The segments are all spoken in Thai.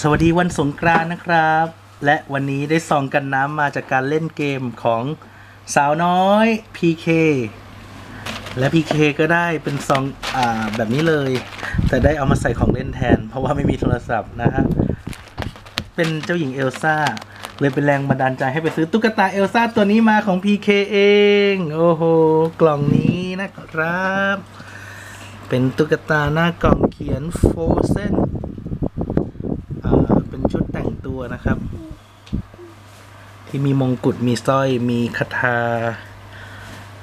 สวัสดีวันสงกรานต์นะครับ และวันนี้ได้ซองกันน้ำมาจากการเล่นเกมของสาวน้อย PK และ PK ก็ได้เป็นซองอ่าแบบนี้เลย แต่ได้เอามาใส่ของเล่นแทน เพราะว่าไม่มีโทรศัพท์นะฮะเป็นเจ้าหญิงเอลซ่าเลยเป็นแรงบันดาลใจให้ไปซื้อตุ๊กตาเอลซ่าตัวนี้มาของ PK เอง โอ้โห กล่องนี้นะครับ เป็นตุ๊กตาหน้ากล่องเขียน Frozen อ่าเป็น ดแต่งตัวนะครับ ที่มีมงกุฎมีสร้อยมีคาถา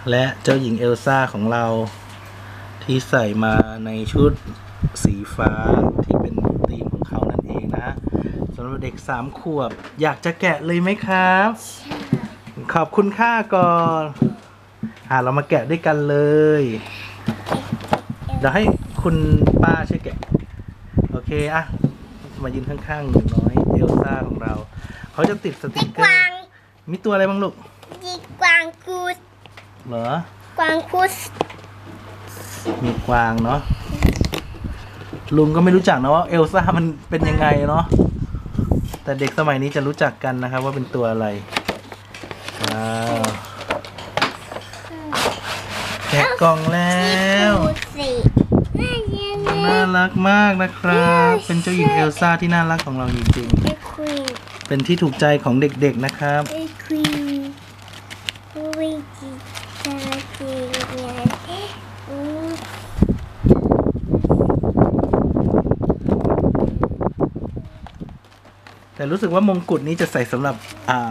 และเจ้าหญิงเอลซ่าของเรา ที่ใส่มาในชุดสีฟ้าที่เป็นธีมของเขานั่นเองนะสำหรับเด็กสามขวบ อยากจะแกะเลยไหมครับ ขอบคุณค่าก่อนอ่าเรามาแกะด้วยกันเลยเดี๋ยวให้คุณป้าช่วยแกะ โอเคอะมายืนข้างๆหนูน้อยเอลซ่าของเรา เขาจะติดสติจิกเกกอวางร์มีตัวอะไรบ้างลูกจิกวางกูสเหรอ กวางกูสมีกวางเนาะลุงก็ไม่รู้จักนะว่าเอลซ่ามันเป็นยังไงเนาะแต่เด็กสมัยนี้จะรู้จักกันนะครับว่าเป็นตัวอะไรว้าวแกะกล่องแล้วดูสิน่าเย็ นเลน่ายรักมากนะครับ เป็นเจ้าหญิงเอลซ่าที่น่ารักของเราจริงไอ้ควีนๆเป็นที่ถูกใจของเด็กๆนะครับไอ้ควีนวิจิตาจีเนี่ยอืมแต่รู้สึกว่ามงกุฎนี้จะใส่สำหรับ อ่า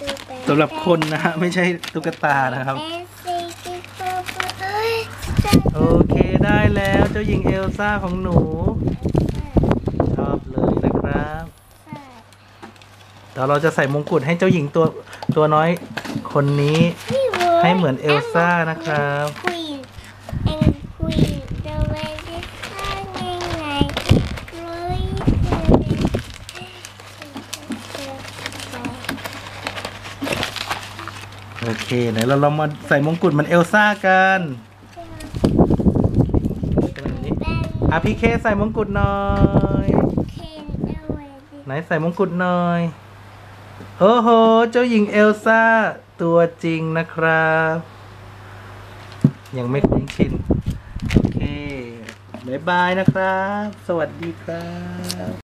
ดูไปสำหรับคนนะฮะ ไม่ใช่ตุ๊กตานะครับแอนซีจิโกโเอ้ เจ้าหญิงเอลซ่าของหนู ชอบเลยนะครับเดี๋ยวเราจะใส่มงกุฎให้เจ้าหญิงตัวตัวน้อยคนนี้ ให้เหมือนเอลซ่านะครับควีนแอนควีนจะไปที่ข้างยังไงเลยโอเคไหนเราลองมาใส่มงกุฎเหมันเอลซ่ากัน อะพี่เคใส่มงกุฎหน่อย ไหนใส่มงกุฎหน่อย โอ้โห เจ้าหญิงเอลซ่า ตัวจริงนะครับ ยังไม่คุ้นชิน โอเคบ๊ายบายนะครับ สวัสดีครับ